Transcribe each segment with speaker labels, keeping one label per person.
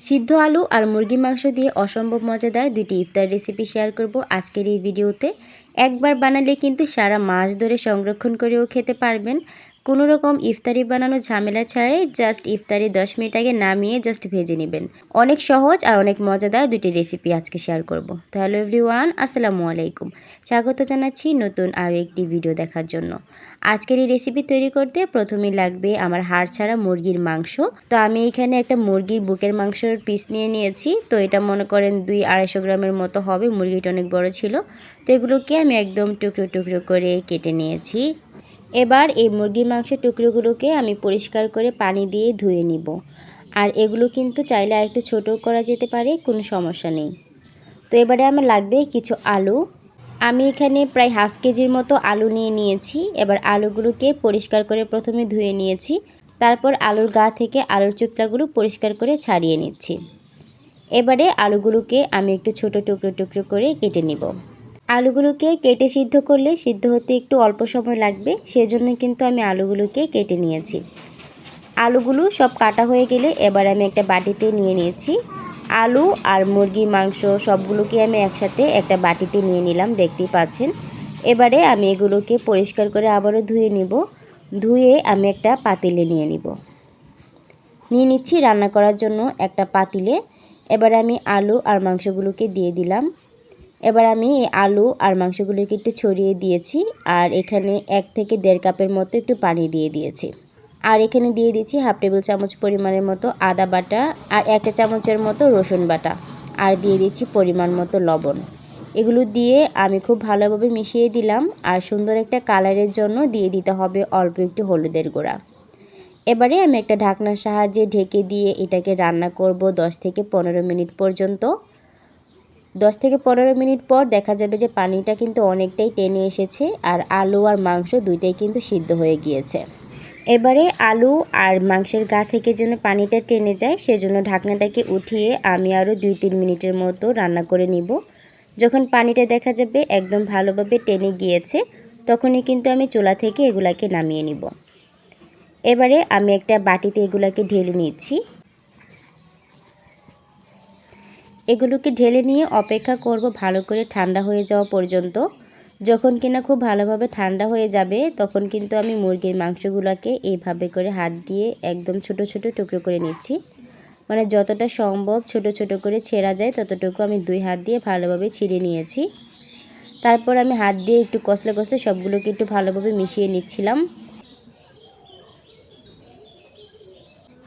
Speaker 1: সিদ্ধ আলু আর মুরগি মাংস দিয়ে অসম্ভব মজাদার দুইটি ইফতার রেসিপি শেয়ার করব আজকের এই ভিডিওতে। একবার বানালে কিন্তু সারা মাস ধরে সংরক্ষণ করেও খেতে পারবেন। কোনো রকম ইফতারি বানানো ঝামেলা ছাড়াই জাস্ট ইফতারি দশ মিনিট আগে নামিয়ে জাস্ট ভেজে নেবেন। অনেক সহজ আর অনেক মজাদার দুটি রেসিপি আজকে শেয়ার করব। তো হ্যালো এভরিওয়ান আসসালামু আলাইকুম। স্বাগত জানাচ্ছি নতুন আরও একটি ভিডিও দেখার জন্য। আজকের এই রেসিপি তৈরি করতে প্রথমেই লাগবে আমার হাড় ছাড়া মুরগির মাংস। তো আমি এখানে একটা মুরগির বুকের মাংসের পিস নিয়ে নিয়েছি। তো এটা মনে করেন দুই আড়াইশো গ্রামের মতো হবে, মুরগিটা অনেক বড় ছিল। তো এগুলোকে আমি একদম টুকরো টুকরো করে কেটে নিয়েছি। এবার এই মুরগির মাংসের টুকরোগুলোকে আমি পরিষ্কার করে পানি দিয়ে ধুয়ে নিব। আর এগুলো কিন্তু চাইলে আরেকটু ছোটো করা যেতে পারে, কোনো সমস্যা নেই। তো এবারে আমার লাগবে কিছু আলু। আমি এখানে প্রায় হাফ কেজির মতো আলু নিয়ে নিয়েছি। এবার আলুগুলোকে পরিষ্কার করে প্রথমে ধুয়ে নিয়েছি। তারপর আলুর গা থেকে আলুর চুকলাগুলো পরিষ্কার করে ছাড়িয়ে নিচ্ছি। এবারে আলুগুলোকে আমি একটু ছোট টুকরো টুকরো করে কেটে নিব। আলুগুলোকে কেটে সিদ্ধ করলে সিদ্ধ হতে একটু অল্প সময় লাগবে, সেজন্য কিন্তু আমি আলুগুলোকে কেটে নিয়েছি। আলুগুলো সব কাটা হয়ে গেলে এবার আমি একটা বাটিতে নিয়ে নিয়েছি। আলু আর মুরগির মাংস সবগুলোকে আমি একসাথে একটা বাটিতে নিয়ে নিলাম, দেখতেই পাচ্ছেন। এবারে আমি এগুলোকে পরিষ্কার করে আবারও ধুয়ে নিব। ধুয়ে আমি একটা পাতিলে নিয়ে নিব। নিয়ে নিচ্ছি, রান্না করার জন্য একটা পাতিলে। এবার আমি আলু আর মাংসগুলোকে দিয়ে দিলাম। এবার আমি আলু আর মাংসগুলোকে একটু ছড়িয়ে দিয়েছি আর এখানে এক থেকে দেড় কাপের মতো একটু পানি দিয়ে দিয়েছি। আর এখানে দিয়ে দিচ্ছি হাফ টেবিল চামচ পরিমাণের মতো আদা বাটা আর একটা চামচের মতো রসুন বাটা আর দিয়ে দিচ্ছি পরিমাণ মতো লবণ। এগুলো দিয়ে আমি খুব ভালোভাবে মিশিয়ে দিলাম আর সুন্দর একটা কালারের জন্য দিয়ে দিতে হবে অল্প একটু হলুদের গুঁড়া। এবারে আমি একটা ঢাকনার সাহায্যে ঢেকে দিয়ে এটাকে রান্না করব 10 থেকে পনেরো মিনিট পর্যন্ত। দশ থেকে পনেরো মিনিট পর দেখা যাবে যে পানিটা কিন্তু অনেকটাই টেনে এসেছে আর আলু আর মাংস দুইটাই কিন্তু সিদ্ধ হয়ে গিয়েছে। এবারে আলু আর মাংসের গা থেকে যেন পানিটা টেনে যায়, সেজন্য ঢাকনাটাকে উঠিয়ে আমি আরও দুই তিন মিনিটের মতো রান্না করে নিব। যখন পানিটা দেখা যাবে একদম ভালোভাবে টেনে গিয়েছে, তখনই কিন্তু আমি চুলা থেকে এগুলাকে নামিয়ে নিব। এবারে আমি একটা বাটিতে এগুলাকে ঢেলে নিচ্ছি। এগুলোকে ঢেলে নিয়ে অপেক্ষা করব ভালো করে ঠান্ডা হয়ে যাওয়া পর্যন্ত। যখন কিনা খুব ভালোভাবে ঠান্ডা হয়ে যাবে, তখন কিন্তু আমি মুরগির মাংসগুলোকে এইভাবে করে হাত দিয়ে একদম ছোট ছোট টুকরো করে নিচ্ছি। মানে যতটা সম্ভব ছোট ছোট করে ছেঁড়া যায়, ততটুকু আমি দুই হাত দিয়ে ভালোভাবে ছিঁড়ে নিয়েছি। তারপর আমি হাত দিয়ে একটু কষলে কষলে সবগুলোকে একটু ভালোভাবে মিশিয়ে নিচ্ছিলাম।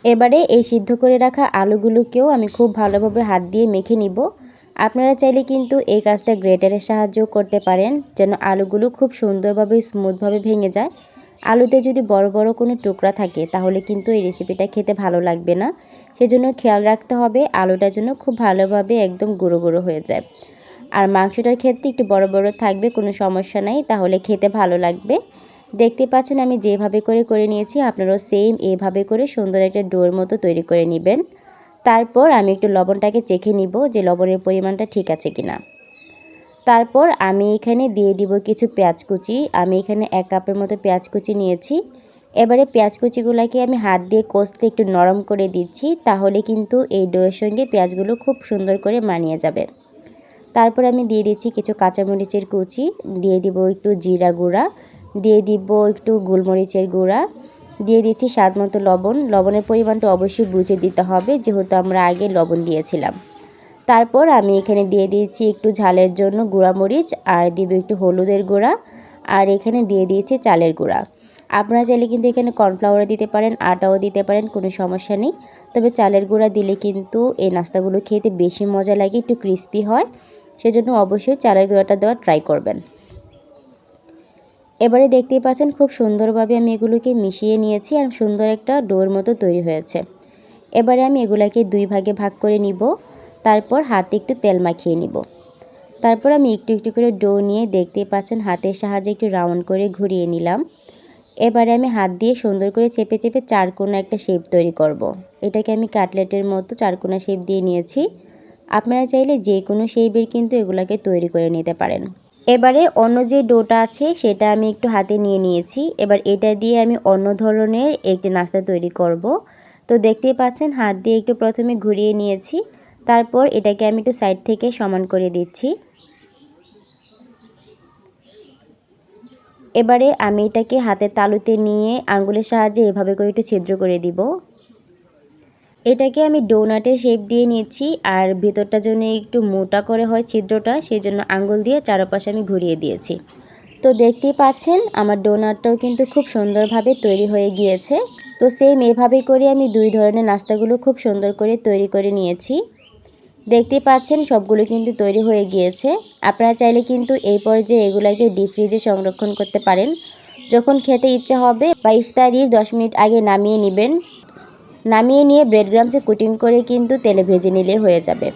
Speaker 1: এবারে এই সিদ্ধ করে রাখা আলুগুলোকেও আমি খুব ভালোভাবে হাত দিয়ে মেখে নিব। আপনারা চাইলে কিন্তু এই কাজটা গ্রেটারের সাহায্যও করতে পারেন, যেন আলুগুলো খুব সুন্দরভাবে, স্মুথভাবে ভেঙে যায়। আলুতে যদি বড় বড় কোনো টুকরা থাকে, তাহলে কিন্তু এই রেসিপিটা খেতে ভালো লাগবে না। সেজন্য খেয়াল রাখতে হবে, আলুটা যেন খুব ভালোভাবে একদম গুঁড়ো গুঁড়ো হয়ে যায়। আর মাংসটার ক্ষেত্রে একটু বড় বড় থাকবে, কোনো সমস্যা নাই, তাহলে খেতে ভালো লাগবে। দেখতে পাচ্ছেন, আমি যেভাবে করে করে নিয়েছি, আপনারাও সেম এভাবে করে সুন্দর একটা ডোর মতো তৈরি করে নেবেন। তারপর আমি একটু লবণটাকে চেখে নিব যে লবণের পরিমাণটা ঠিক আছে কিনা। তারপর আমি এখানে দিয়ে দিব কিছু পেঁয়াজ কুচি। আমি এখানে এক কাপের মতো পেঁয়াজ কুচি নিয়েছি। এবারে পেঁয়াজ কুচিগুলোকে আমি হাত দিয়ে কষতে একটু নরম করে দিচ্ছি, তাহলে কিন্তু এই ডোয়ের সঙ্গে পেঁয়াজগুলো খুব সুন্দর করে মানিয়ে যাবে। তারপর আমি দিয়ে দিচ্ছি কিছু কাঁচামরিচের কুচি, দিয়ে দিব একটু জিরা গুঁড়া। দিয়ে দিব একটু গোলমরিচের গুঁড়া। দিয়ে দিচ্ছি স্বাদ মতো লবণ। লবণের পরিমাণটা অবশ্যই বুঝে দিতে হবে, যেহেতু আমরা আগে লবণ দিয়েছিলাম। তারপর আমি এখানে দিয়ে দিয়েছি একটু ঝালের জন্য গুঁড়ামরিচ আর দিব একটু হলুদের গুঁড়া। আর এখানে দিয়ে দিয়েছি চালের গুঁড়া। আপনারা চাইলে কিন্তু এখানে কর্নফ্লাওয়ার দিতে পারেন, আটাও দিতে পারেন, কোনো সমস্যা নেই। তবে চালের গুঁড়া দিলে কিন্তু এই নাস্তাগুলো খেতে বেশি মজা লাগে, একটু ক্রিস্পি হয়। সেজন্য অবশ্যই চালের গুঁড়াটা দেওয়া ট্রাই করবেন। এবারে দেখতেই পাচ্ছেন খুব সুন্দরভাবে আমি এগুলোকে মিশিয়ে নিয়েছি আর সুন্দর একটা ডোর মতো তৈরি হয়েছে। এবারে আমি এগুলাকে দুই ভাগে ভাগ করে নিব, তারপর হাতে একটু তেল মাখিয়ে নিব। তারপর আমি একটু একটু করে ডো নিয়ে দেখতেই পাচ্ছেন হাতের সাহায্যে একটু রাউন্ড করে ঘুরিয়ে নিলাম। এবারে আমি হাত দিয়ে সুন্দর করে চেপে চেপে চারকোনা একটা শেপ তৈরি করব। এটাকে আমি কাটলেটের মতো চারকোনা শেপ দিয়ে নিয়েছি। আপনারা চাইলে যে কোনো শেপের কিন্তু এগুলাকে তৈরি করে নিতে পারেন। এবারে অন্য যে ডোটা আছে, সেটা আমি একটু হাতে নিয়ে নিয়েছি। এবার এটা দিয়ে আমি অন্য ধরনের একটি নাস্তা তৈরি করব। তো দেখতেই পাচ্ছেন, হাত দিয়ে একটু প্রথমে ঘুরিয়ে নিয়েছি। তারপর এটাকে আমি একটু সাইড থেকে সমান করে দিচ্ছি। এবারে আমি এটাকে হাতের তালুতে নিয়ে আঙ্গুলের সাহায্যে এভাবে করে একটু ছিদ্র করে দিব। এটাকে আমি ডোনাটের শেপ দিয়ে নিয়েছি, আর ভেতরটা জন্য একটু মোটা করে হয় ছিদ্রটা, সেই জন্য আঙ্গুল দিয়ে চারপাশে আমি ঘুরিয়ে দিয়েছি। তো দেখতেই পাচ্ছেন, আমার ডোনাটটাও কিন্তু খুব সুন্দরভাবে তৈরি হয়ে গিয়েছে। তো সেম এভাবে করে আমি দুই ধরনের নাস্তাগুলো খুব সুন্দর করে তৈরি করে নিয়েছি। দেখতেই পাচ্ছেন, সবগুলো কিন্তু তৈরি হয়ে গিয়েছে। আপনারা চাইলে কিন্তু এই পর্যায়ে এগুলাকে ডিপ ফ্রিজে সংরক্ষণ করতে পারেন। যখন খেতে ইচ্ছা হবে, বা ইফতারির দশ মিনিট আগে নামিয়ে নেবেন। নামিয়ে নিয়ে ব্রেড গ্রামসে কুটিং করে কিন্তু তেলে ভেজে নিলে হয়ে যাবে।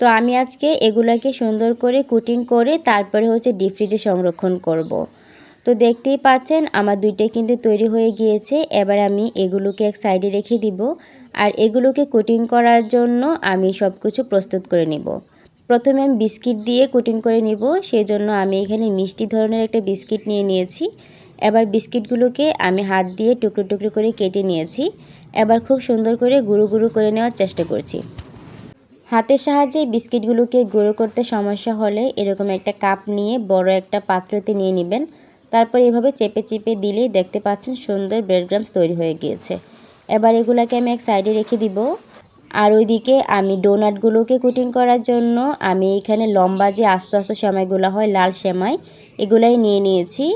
Speaker 1: তো আমি আজকে এগুলাকে সুন্দর করে কুটিং করে তারপরে হচ্ছে ডিপ ফ্রিজে সংরক্ষণ করব। তো দেখতেই পাচ্ছেন আমার দুইটাই কিন্তু তৈরি হয়ে গিয়েছে, এবার আমি এগুলোকে এক সাইডে রেখে দিব আর এগুলোকে কুটিং করার জন্য আমি সব কিছু প্রস্তুত করে নিব। প্রথমে আমি বিস্কিট দিয়ে কুটিং করে নিব সেই জন্য আমি এখানে মিষ্টি ধরনের একটা বিস্কিট নিয়ে নিয়েছি। এবার বিস্কিটগুলোকে আমি হাত দিয়ে টুকরো টুকরো করে কেটে নিয়েছি। এবার খুব সুন্দর করে গুঁড়ো গুঁড়ো করে নেওয়ার চেষ্টা করছি। হাতের সাহায্যে বিস্কিটগুলোকে গুঁড়ো করতে সমস্যা হলে এরকম একটা কাপ নিয়ে বড় একটা পাত্রতে নিয়ে নেবেন। তারপর এভাবে চেপে চেপে দিলেই দেখতে পাচ্ছেন সুন্দর ব্রেড গ্রামস তৈরি হয়ে গিয়েছে। এবার এগুলাকে আমি এক সাইডে রেখে দিব। আর ওইদিকে আমি ডোনাটগুলোকে কুটিং করার জন্য আমি এখানে লম্বা যে আস্তে আস্তে সেমাইগুলো হয়, লাল সেমাই, এগুলাই নিয়ে নিয়েছি।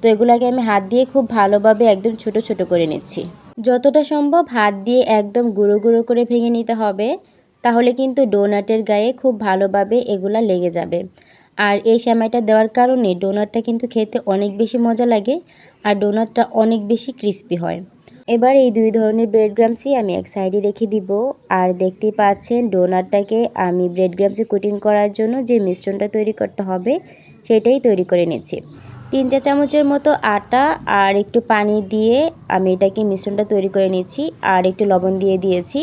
Speaker 1: তো এগুলাকে আমি হাত দিয়ে খুব ভালোভাবে একদম ছোট ছোট করে নিচ্ছি। যতটা সম্ভব হাত দিয়ে একদম গুঁড়ো গুঁড়ো করে ভেঙে নিতে হবে, তাহলে কিন্তু ডোনাটের গায়ে খুব ভালোভাবে এগুলা লেগে যাবে। আর এই সেমাইটা দেওয়ার কারণে ডোনাটটা কিন্তু খেতে অনেক বেশি মজা লাগে আর ডোনাটটা অনেক বেশি ক্রিস্পি হয়। এবার এই দুই ধরনের ব্রেড গ্রামসই আমি এক সাইডে রেখে দিব। আর দেখতেই পাচ্ছেন ডোনাটটাকে আমি ব্রেড গ্রামসে কুটিং করার জন্য যে মিশ্রণটা তৈরি করতে হবে, সেটাই তৈরি করে নিচ্ছি। তিন চা চামচের মতো আটা আর একটু পানি দিয়ে আমি এটাকে মিশ্রণটা তৈরি করে নিচ্ছি আর একটু লবণ দিয়ে দিয়েছি।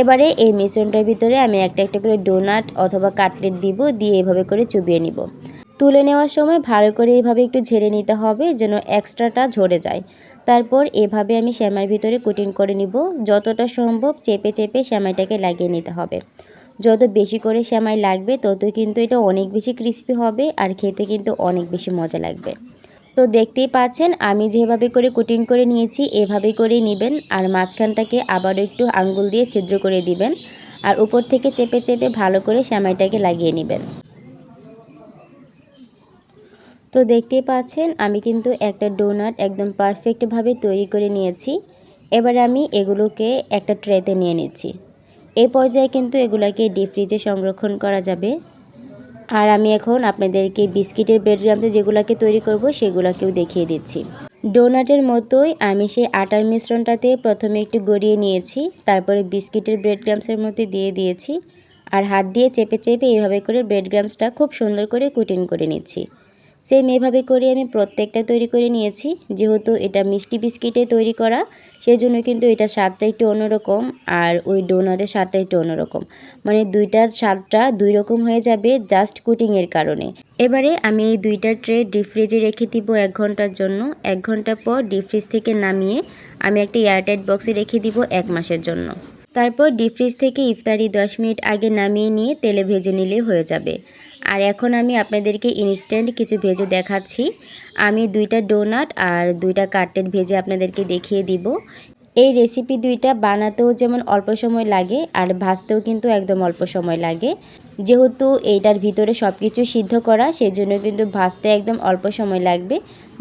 Speaker 1: এবারে এই মিশ্রণটার ভিতরে আমি একটা একটা করে ডোনাট অথবা কাটলেট দিব দিয়ে এভাবে করে চুবিয়ে নিব। তুলে নেওয়ার সময় ভালো করে এভাবে একটু ঝেড়ে নিতে হবে যেন এক্সট্রাটা ঝরে যায়। তারপর এভাবে আমি শ্যামার ভিতরে কুটিং করে নিব। যতটা সম্ভব চেপে চেপে শ্যামাইটাকে লাগিয়ে নিতে হবে। যত বেশি করে শ্যামাই লাগবে, তত কিন্তু এটা অনেক বেশি ক্রিস্পি হবে আর খেতে কিন্তু অনেক বেশি মজা লাগবে। তো দেখতেই পাচ্ছেন, আমি যেভাবে করে কুটিং করে নিয়েছি, এভাবে করেই নেবেন আর মাঝখানটাকে আবারও একটু আঙ্গুল দিয়ে ছিদ্র করে দিবেন আর উপর থেকে চেপে চেপে ভালো করে শ্যামাইটাকে লাগিয়ে নেবেন। তো দেখতেই পাচ্ছেন, আমি কিন্তু একটা ডোনাট একদম পারফেক্টভাবে তৈরি করে নিয়েছি। এবার আমি এগুলোকে একটা ট্রেতে নিয়ে নিচ্ছি। এই পর্যায়ে কিন্তু এগুলোকে ডিপ ফ্রিজে সংরক্ষণ করা যাবে। আর আমি এখন আপনাদেরকে বিস্কিটের ব্রেড গ্রামতে যেগুলোকে তৈরি করব, সেগুলোকেও দেখিয়ে দিচ্ছি। ডোনাটের মতোই আমি সেই আটার মিশ্রণটাতে প্রথমে একটু গড়িয়ে নিয়েছি, তারপরে বিস্কিটের ব্রেড গ্রামসের মধ্যে দিয়ে দিয়েছি, আর হাত দিয়ে চেপে চেপে এইভাবে করে ব্রেড গ্রামসটা খুব সুন্দর করে কুটিং করে নিচ্ছি। সেম এভাবে করে আমি প্রত্যেকটা তৈরি করে নিয়েছি। যেহেতু এটা মিষ্টি বিস্কিটে তৈরি করা সেই জন্য কিন্তু এটা স্বাদটা একটু অন্যরকম আর ওই ডোনারের স্বাদটা একটু অন্যরকম। মানে দুইটার স্বাদটা দুই রকম হয়ে যাবে জাস্ট কুটিংয়ের কারণে। এবারে আমি এই দুইটা ট্রে ডিপ ফ্রিজে রেখে দিব এক ঘণ্টার জন্য। এক ঘণ্টা পর ডিপ ফ্রিজ থেকে নামিয়ে আমি একটা এয়ারটাইট বক্সে রেখে দিব এক মাসের জন্য। তারপর ডিপ ফ্রিজ থেকে ইফতারি দশ মিনিট আগে নামিয়ে নিয়ে তেলে ভেজে নিলে হয়ে যাবে। আর এখন আমি আপনাদেরকে ইনস্ট্যান্ট কিছু ভেজে দেখাচ্ছি। আমি দুইটা ডোনাট আর দুইটা কাটলেট ভেজে আপনাদেরকে দেখিয়ে দিব। এই রেসিপি দুইটা বানাতেও যেমন অল্প সময় লাগে আর ভাজতেও কিন্তু একদম অল্প সময় লাগে। যেহেতু এইটার ভিতরে সব কিছু সিদ্ধ করা সেই জন্য কিন্তু ভাজতে একদম অল্প সময় লাগবে।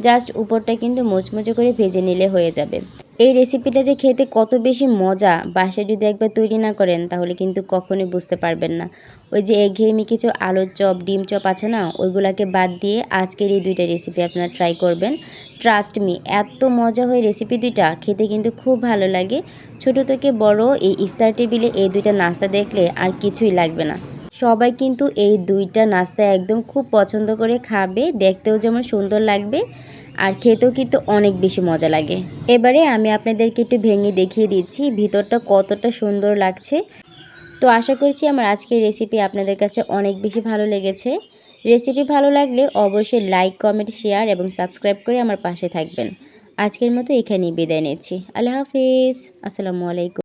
Speaker 1: জাস্ট উপরটা কিন্তু মুচমুচে করে ভেজে নিলে হয়ে যাবে। এই রেসিপিটা যে খেতে কত বেশি মজা, বাসায় যদি একবার তৈরি না করেন, তাহলে কিন্তু কখনোই বুঝতে পারবেন না। ওই যে একঘেয়েমি কিছু আলুর চপ, ডিম চপ আছে না, ওইগুলাকে বাদ দিয়ে আজকের এই দুইটা রেসিপি আপনারা ট্রাই করবেন। ট্রাস্ট মি এত মজা হয় রেসিপি দুইটা, খেতে কিন্তু খুব ভালো লাগে। ছোট থেকে বড় এই ইফতার টেবিলে এই দুইটা নাস্তা দেখলে আর কিছুই লাগবে না। সবাই কিন্তু এই দুইটা নাস্তা একদম খুব পছন্দ করে খাবে, দেখতেও যেমন সুন্দর লাগবে। আর খেতেও কিন্তু অনেক বেশি মজা লাগে। এবারে আমি আপনাদেরকে একটু ভেঙে দেখিয়ে দিচ্ছি ভিতরটা কতটা সুন্দর লাগছে। তো আশা করছি আমার আজকের রেসিপি আপনাদের কাছে অনেক বেশি ভালো লেগেছে। রেসিপি ভালো লাগলে অবশ্যই লাইক কমেন্ট শেয়ার এবং সাবস্ক্রাইব করে আমার পাশে থাকবেন। আজকের মতো এখানেই বিদায় নিচ্ছি। আল্লাহ হাফিজ। আসসালামু আলাইকুম।